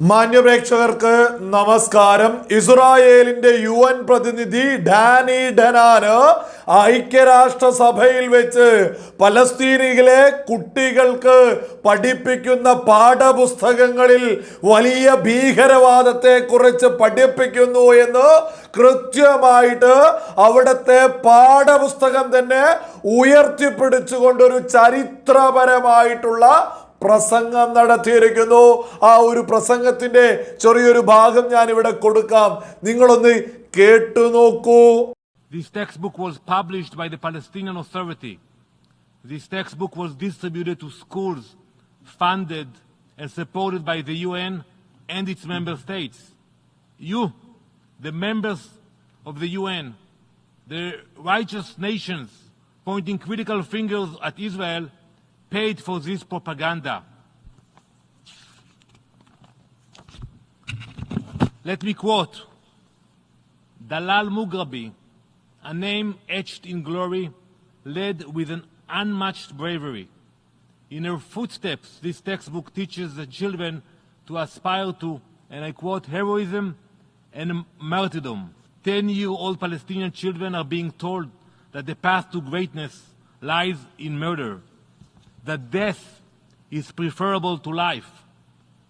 മാന്യപ്രേക്ഷകർക്ക് നമസ്കാരം. ഇസ്രായേലിന്റെ U N പ്രതിനിധി ഡാനി ഡനാന് ഐക്യരാഷ്ട്രസഭയിൽ വെച്ച് പലസ്തീനിലെ കുട്ടികൾക്ക് പഠിപ്പിക്കുന്ന പാഠപുസ്തകങ്ങളിൽ വലിയ ഭീകരവാദത്തെ കുറിച്ച് പഠിപ്പിക്കുന്നു എന്ന് കൃത്യമായിട്ട് അവിടുത്തെ പാഠപുസ്തകം തന്നെ ഉയർത്തിപ്പിടിച്ചുകൊണ്ടൊരു ചരിത്രപരമായിട്ടുള്ള പ്രസംഗം നടത്തിയിരിക്കുന്നു ആ ഒരു പ്രസംഗത്തിന്റെ ചെറിയൊരു ഭാഗം ഞാൻ ഇവിടെ കൊടുക്കാം നിങ്ങളൊന്ന് കേട്ടു നോക്കൂ This textbook was published by the Palestinian Authority. This textbook was distributed to schools funded and supported by the UN and its member states. You, the members of the UN, the righteous nations pointing critical fingers at Israel, paid for this propaganda. Let me quote Dalal Mughrabi, a name etched in glory, led with an unmatched bravery. In her footsteps, this textbook teaches the children to aspire to, and I quote, heroism and martyrdom. Ten year old Palestinian children are being told that the path to greatness lies in murder, that death is preferable to life,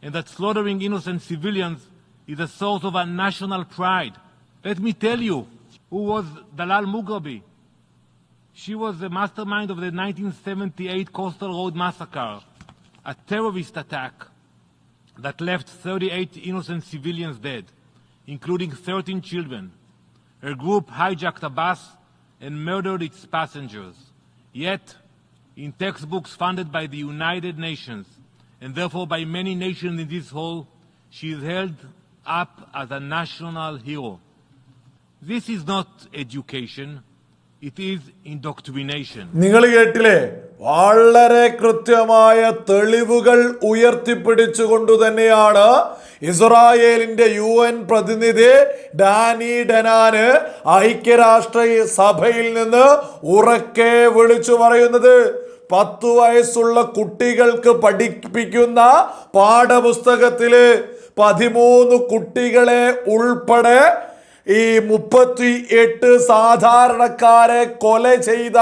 and that slaughtering innocent civilians is a source of a national pride. Let me tell you who was Dalal Mughrabi. She was the mastermind of the 1978 Coastal Road Massacre, a terrorist attack that left 38 innocent civilians dead, including 13 children. Her group hijacked a bus and murdered its passengers. Yet, in textbooks funded by the United Nations, and therefore by many nations in this hall, she is held up as a national hero. This is not education, it is indoctrination. നിങ്ങൾ കേട്ടില്ലേ വളരെ കൃത്യമായ തെളിവുകൾ ഉയർത്തിപ്പിടിച്ചുകൊണ്ട് തന്നെയാണ് ഇസ്രായേലിന്റെ U N പ്രതിനിധി Danny Danon ഐക്യരാഷ്ട്ര സഭയിൽ നിന്ന് ഉറക്കെ വിളിച്ചു പറയുന്നത് പത്തു വയസ്സുള്ള കുട്ടികൾക്ക് പഠിപ്പിക്കുന്ന പാഠപുസ്തകത്തിൽ പതിമൂന്ന് കുട്ടികളെ ഉൾപ്പെടെ ഈ മുപ്പത്തി എട്ട് സാധാരണക്കാരെ കൊല ചെയ്ത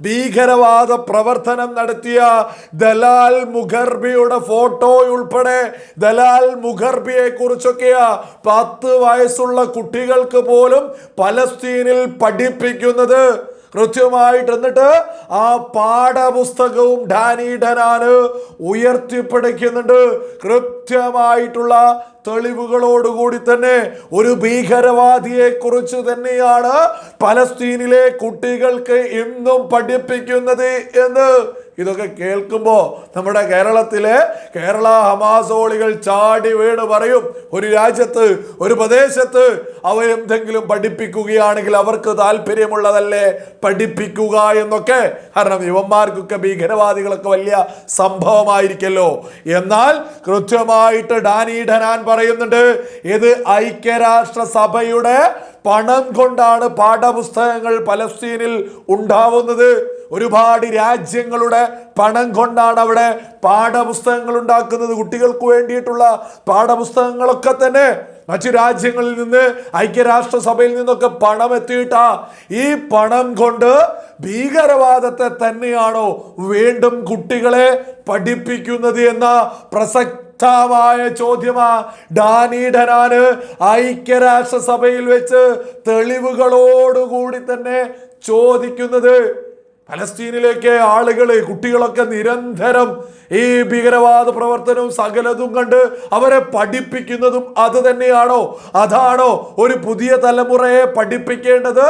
ഭീകരവാദ പ്രവർത്തനം നടത്തിയ ദലാൽ മുഖർബിയുടെ ഫോട്ടോ ഉൾപ്പെടെ ദലാൽ മുഖർബിയെ കുറിച്ചൊക്കെയാ പത്ത് വയസ്സുള്ള കുട്ടികൾക്ക് പോലും പലസ്തീനിൽ പഠിപ്പിക്കുന്നത്. കൃത്യമായിട്ട് എന്നിട്ട് ആ പാഠപുസ്തകവും ഡാനി ഡനാന് ഉയർത്തിപ്പിടിക്കുന്നുണ്ട്. കൃത്യമായിട്ടുള്ള തെളിവുകളോടുകൂടി തന്നെ ഒരു ഭീകരവാദിയെ കുറിച്ച് തന്നെയാണ് പലസ്തീനിലെ കുട്ടികൾക്ക് ഇന്നും പഠിപ്പിക്കുന്നത് എന്ന് ഇതൊക്കെ കേൾക്കുമ്പോൾ നമ്മുടെ കേരളത്തിലെ കേരള ഹമാസോളികൾ ചാടി വീണ് പറയും. ഒരു രാജ്യത്ത് ഒരു പ്രദേശത്ത് അവരെന്തെങ്കിലും പഠിപ്പിക്കുകയാണെങ്കിൽ അവർക്ക് താല്പര്യമുള്ളതല്ലേ? പഠിപ്പിക്കുക എന്നൊക്കെ. കാരണം യുവന്മാർക്കൊക്കെ ഭീകരവാദികളൊക്കെ വലിയ സംഭവമായിരിക്കല്ലോ. എന്നാൽ കൃത്യമായിട്ട് ഡാനി ഡനാൻ പറയുന്നുണ്ട് ഇത് ഐക്യരാഷ്ട്ര സഭയുടെ പണം കൊണ്ടാണ് പാഠപുസ്തകങ്ങൾ പലസ്തീനിൽ ഉണ്ടാവുന്നത്. ഒരുപാട് രാജ്യങ്ങളുടെ പണം കൊണ്ടാണ് അവിടെ പാഠപുസ്തകങ്ങൾ ഉണ്ടാക്കുന്നത്. കുട്ടികൾക്ക് വേണ്ടിയിട്ടുള്ള പാഠപുസ്തകങ്ങളൊക്കെ തന്നെ മറ്റു രാജ്യങ്ങളിൽ നിന്ന് ഐക്യരാഷ്ട്രസഭയിൽ നിന്നൊക്കെ പണം എത്തിയിട്ടാ. ഈ പണം കൊണ്ട് ഭീകരവാദത്തെ തന്നെയാണോ വീണ്ടും കുട്ടികളെ പഠിപ്പിക്കുന്നത് എന്ന പ്രസക്തമായ ചോദ്യമാ. ഡാനി ഡനാന് ഐക്യരാഷ്ട്രസഭയിൽ വെച്ച് തെളിവുകളോടുകൂടി തന്നെ ചോദിക്കുന്നത് പലസ്തീനിലേക്ക് ആളുകൾ കുട്ടികളൊക്കെ നിരന്തരം ഈ ഭീകരവാദ പ്രവർത്തനവും സകലതും കണ്ട് അവരെ പഠിപ്പിക്കുന്നതും അത് തന്നെയാണോ? അതാണോ ഒരു പുതിയ തലമുറയെ പഠിപ്പിക്കേണ്ടത്?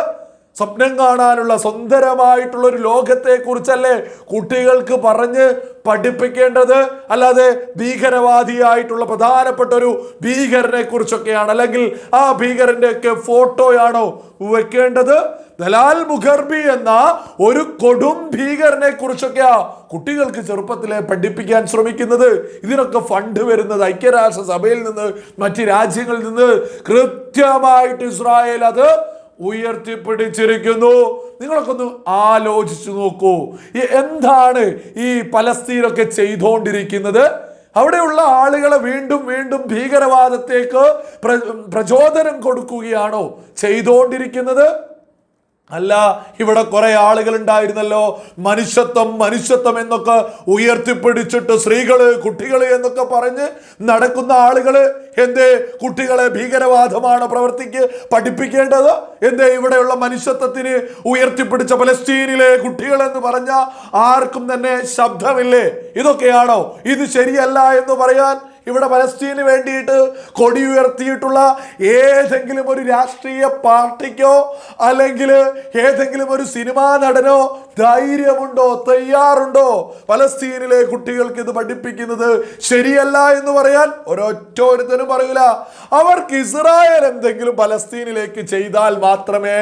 സ്വപ്നം കാണാനുള്ള സുന്ദരമായിട്ടുള്ള ഒരു ലോകത്തെക്കുറിച്ചല്ലേ കുട്ടികൾക്ക് പറഞ്ഞ് പഠിപ്പിക്കേണ്ടത്? അല്ലാതെ ഭീകരവാദിയായിട്ടുള്ള പ്രധാനപ്പെട്ട ഒരു ഭീകരനെ കുറിച്ചൊക്കെയാണ് അല്ലെങ്കിൽ ആ ഭീകരന്റെ ഒക്കെ ഫോട്ടോയാണോ വെക്കേണ്ടത്? ദലാൽ മുഖർബി എന്ന ഒരു കൊടും ഭീകരനെ കുറിച്ചൊക്കെയാ കുട്ടികൾക്ക് ചെറുപ്പത്തിലെ പഠിപ്പിക്കാൻ ശ്രമിക്കുന്നത്. ഇതിനൊക്കെ ഫണ്ട് വരുന്നത് ഐക്യരാഷ്ട്ര സഭയിൽ നിന്ന് മറ്റ് രാജ്യങ്ങളിൽ നിന്ന് കൃത്യമായിട്ട് ഇസ്രായേൽ അത് ഉയർത്തിപ്പിടിച്ചിരിക്കുന്നു. നിങ്ങളൊക്കെ ഒന്ന് ആലോചിച്ചു നോക്കൂ. എന്താണ് ഈ പലസ്തീനൊക്കെ ചെയ്തുകൊണ്ടിരിക്കുന്നത് അവിടെയുള്ള ആളുകളെ വീണ്ടും വീണ്ടും ഭീകരവാദത്തേക്ക് പ്ര- പ്രചോദനം കൊടുക്കുകയാണോ ചെയ്തുകൊണ്ടിരിക്കുന്നത് അല്ല ഇവിടെ കുറെ ആളുകൾ ഉണ്ടായിരുന്നല്ലോ മനുഷ്യത്വം മനുഷ്യത്വം എന്നൊക്കെ ഉയർത്തിപ്പിടിച്ചിട്ട് സ്ത്രീകൾ കുട്ടികൾ എന്നൊക്കെ പറഞ്ഞ് നടക്കുന്ന ആളുകൾ എന്തേ? കുട്ടികളെ ഭീകരവാദമാണ് പ്രവർത്തിക്ക് പഠിപ്പിക്കേണ്ടത്? എന്തേ? ഇവിടെയുള്ള മനുഷ്യത്വത്തിന് ഉയർത്തിപ്പിടിച്ച പലസ്തീനിലെ കുട്ടികൾ എന്ന് പറഞ്ഞ ആർക്കും തന്നെ ശബ്ദമില്ലേ? ഇതൊക്കെയാണോ? ഇത് ശരിയല്ല എന്ന് പറയാൻ ഇവിടെ പലസ്തീന് വേണ്ടിയിട്ട് കൊടി ഉയർത്തിയിട്ടുള്ള ഏതെങ്കിലും ഒരു രാഷ്ട്രീയ പാർട്ടിക്കോ അല്ലെങ്കിൽ ഏതെങ്കിലും ഒരു സിനിമാ നടനോ ധൈര്യമുണ്ടോ തയ്യാറുണ്ടോ? പലസ്തീനിലെ കുട്ടികൾക്ക് ഇത് പഠിപ്പിക്കുന്നത് ശരിയല്ല എന്ന് പറയാൻ ഒരൊറ്റ ഒരുത്തനും പറയില്ല അവർക്ക് ഇസ്രായേൽ എന്തെങ്കിലും പലസ്തീനിലേക്ക് ചെയ്താൽ മാത്രമേ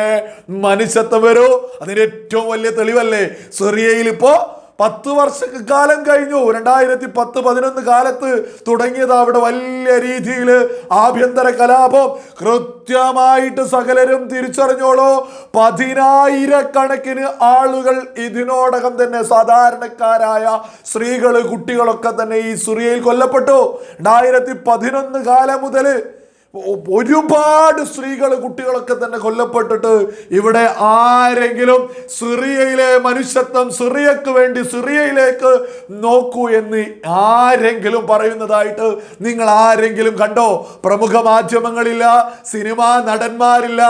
മനുഷ്യത്വം വരൂ. അതിന് ഏറ്റവും വലിയ തെളിവല്ലേ? സിറിയയിൽ ഇപ്പോ പത്ത് വർഷക്കാലം കഴിഞ്ഞു. രണ്ടായിരത്തി പത്ത് പതിനൊന്ന് കാലത്ത് തുടങ്ങിയത് അവിടെ വലിയ രീതിയിൽ ആഭ്യന്തര കലാപം. കൃത്യമായിട്ട് സകലരും തിരിച്ചറിഞ്ഞോളൂ. പതിനായിരക്കണക്കിന് ആളുകൾ ഇതിനോടകം തന്നെ സാധാരണക്കാരായ സ്ത്രീകൾ കുട്ടികളൊക്കെ തന്നെ ഈ സുറിയയിൽ കൊല്ലപ്പെട്ടു. രണ്ടായിരത്തി പതിനൊന്ന് കാലം മുതൽ ഒരുപാട് സ്ത്രീകൾ കുട്ടികളൊക്കെ തന്നെ കൊല്ലപ്പെട്ടിട്ട് ഇവിടെ ആരെങ്കിലും സിറിയയിലെ മനുഷ്യത്വം സിറിയക്ക് വേണ്ടി സിറിയയിലേക്ക് നോക്കൂ എന്ന് ആരെങ്കിലും പറയുന്നതായിട്ട് നിങ്ങൾ ആരെങ്കിലും കണ്ടോ? പ്രമുഖ മാധ്യമങ്ങളില്ല സിനിമാ നടന്മാരില്ല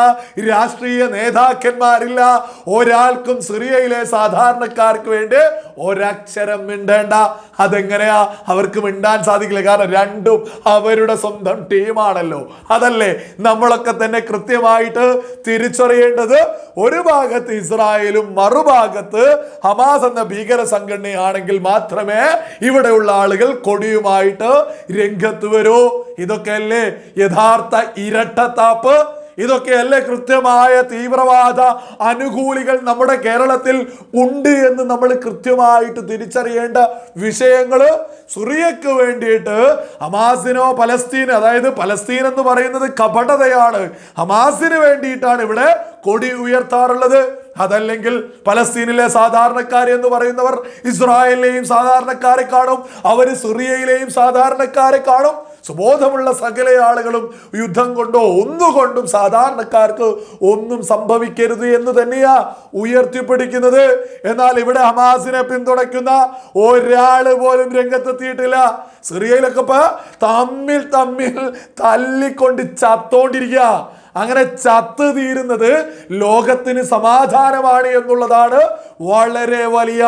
രാഷ്ട്രീയ നേതാക്കന്മാരില്ല. ഒരാൾക്കും സിറിയയിലെ സാധാരണക്കാർക്ക് വേണ്ടി ഒരക്ഷരം മിണ്ടേണ്ട. അതെങ്ങനെയാ? അവർക്ക് മിണ്ടാൻ സാധിക്കില്ല. കാരണം രണ്ടും അവരുടെ സ്വന്തം ടീമാണല്ലോ അതല്ലേ? നമ്മളൊക്കെ തന്നെ കൃത്യമായിട്ട് തിരിച്ചറിയേണ്ടത് ഒരു ഭാഗത്ത് ഇസ്രായേലും മറുഭാഗത്ത് ഹമാസ് എന്ന ഭീകര സംഘടനയാണെങ്കിൽ മാത്രമേ ഇവിടെയുള്ള ആളുകൾ കൊടിയുമായിട്ട് രംഗത്ത് വരൂ. ഇതൊക്കെയല്ലേ യഥാർത്ഥ ഇരട്ടത്താപ്പ്? ഇതൊക്കെയല്ലേ കൃത്യമായ തീവ്രവാദ അനുകൂലികൾ നമ്മുടെ കേരളത്തിൽ ഉണ്ട് എന്ന് നമ്മൾ കൃത്യമായിട്ട് തിരിച്ചറിയേണ്ട വിഷയങ്ങൾ സുറിയക്ക് വേണ്ടിയിട്ട് ഹമാസിനോ പലസ്തീൻ അതായത് പലസ്തീൻ എന്ന് പറയുന്നത് കപടതയാണ്. ഹമാസിന് വേണ്ടിയിട്ടാണ് ഇവിടെ കൊടി ഉയർത്താറുള്ളത്. അതല്ലെങ്കിൽ പലസ്തീനിലെ സാധാരണക്കാർ എന്ന് പറയുന്നവർ ഇസ്രായേലിലെയും സാധാരണക്കാരെ കാണും അവർ സിറിയയിലെയും സാധാരണക്കാരെ കാണും. സുബോധമുള്ള സകല ആളുകളും യുദ്ധം കൊണ്ടോ ഒന്നുകൊണ്ടും സാധാരണക്കാർക്ക് ഒന്നും സംഭവിക്കരുത് എന്ന് തന്നെയാ ഉയർത്തിപ്പിടിക്കുന്നത്. എന്നാൽ ഇവിടെ ഹമാസിനെ പിന്തുണയ്ക്കുന്ന ഒരാൾ പോലും രംഗത്തെത്തിയിട്ടില്ല. സിറിയയിലൊക്കെ ഇപ്പൊ തമ്മിൽ തമ്മിൽ തല്ലിക്കൊണ്ട് ചത്തോണ്ടിരിക്കുക അങ്ങനെ ചത്ത് തീരുന്നത് ലോകത്തിന് സമാധാനമാണ് എന്നുള്ളതാണ് വളരെ വലിയ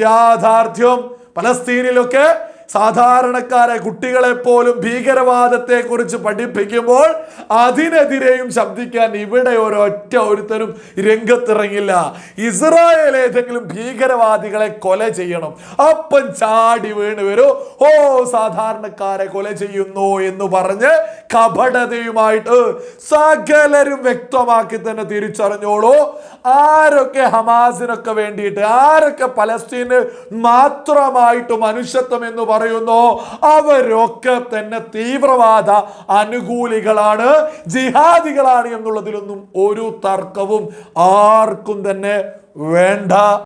യാഥാർത്ഥ്യം. പലസ്തീനിലൊക്കെ സാധാരണക്കാരെ കുട്ടികളെ പോലും ഭീകരവാദത്തെ കുറിച്ച് പഠിപ്പിക്കുമ്പോൾ അതിനെതിരെയും ശബ്ദിക്കാൻ ഇവിടെ ഒരൊറ്റ ഒരുത്തരും രംഗത്തിറങ്ങില്ല. ഇസ്രായേൽ ഏതെങ്കിലും ഭീകരവാദികളെ കൊല ചെയ്യണം. അപ്പം ചാടി വീണ് വരൂ. ഓ സാധാരണക്കാരെ കൊല ചെയ്യുന്നു എന്ന് പറഞ്ഞ് കപടതയുമായിട്ട് സകലരും വ്യക്തമാക്കി തന്നെ തിരിച്ചറിഞ്ഞോളൂ. ആരൊക്കെ ഹമാസിനൊക്കെ വേണ്ടിയിട്ട് ആരൊക്കെ പലസ്തീന് മാത്രമായിട്ട് മനുഷ്യത്വം എന്ന് പറയുന്നു അവരൊക്കെ തന്നെ തീവ്രവാദ അനുകൂലികളാണ് ജിഹാദികളാണ് എന്നുള്ളതിലൊന്നും ഒരു തർക്കവും ആർക്കും തന്നെ വേണ്ട.